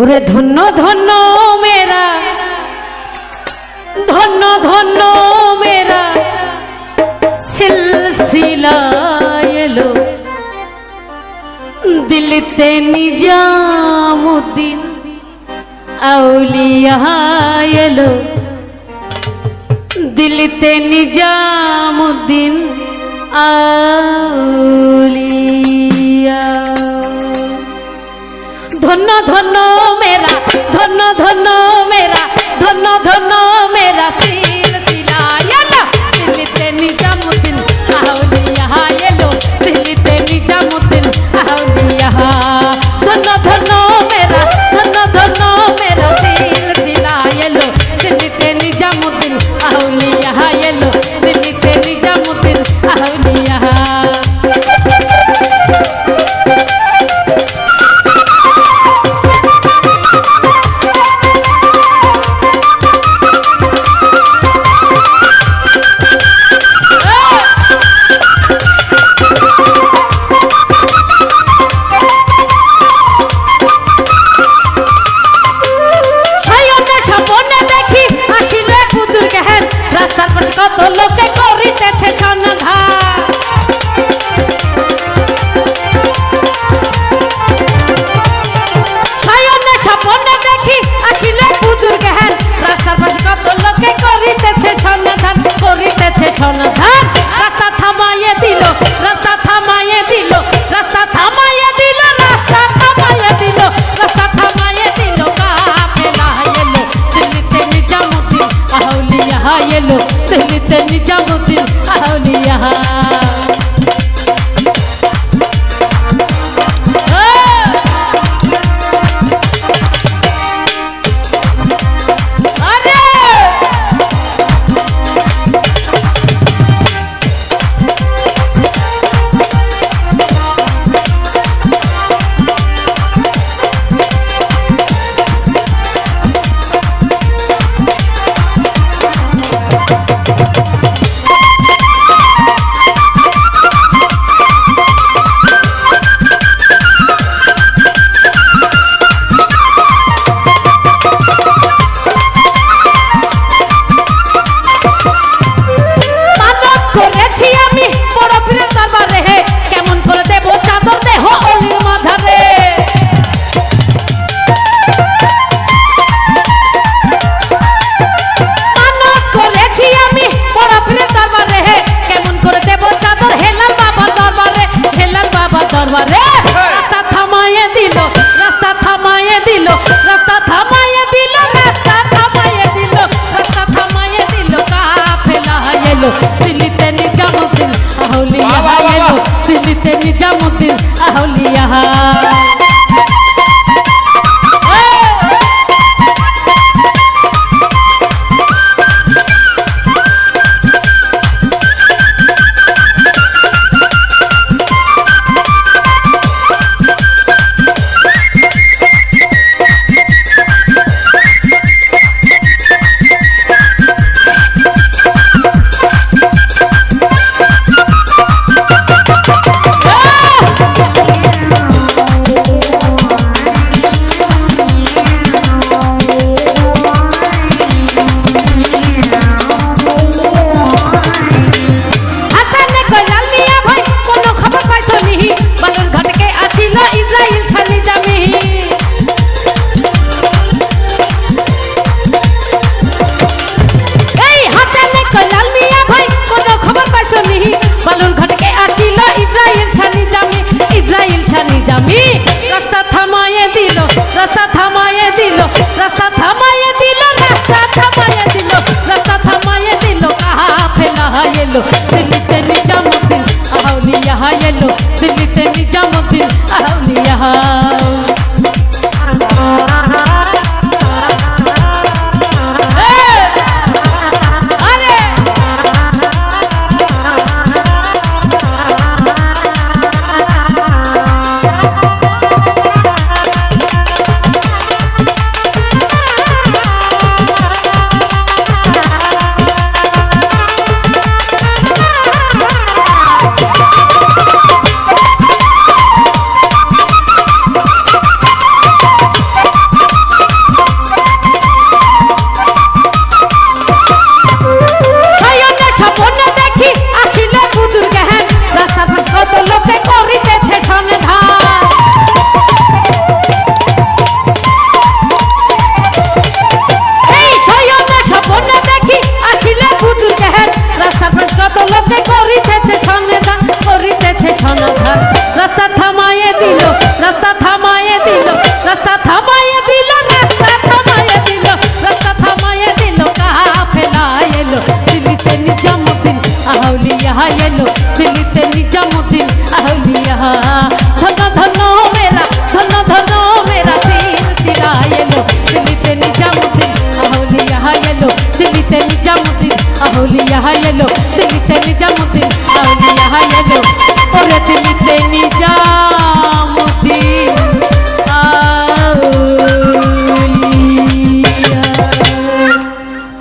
ওরে ধন্য ধন্য মেরা ধন্য ধন্য মেরা সিলসিলা এলো। দিলতে নিজামুদ্দিন আউলিয়া এলো। দিলতে নিজামুদ্দিন ধন্য ধন্য। Católica. निजामुद्दीन अहौली यहाँ येलो दिल्ली से निजामुद्दीन अहौली यहाँ hello.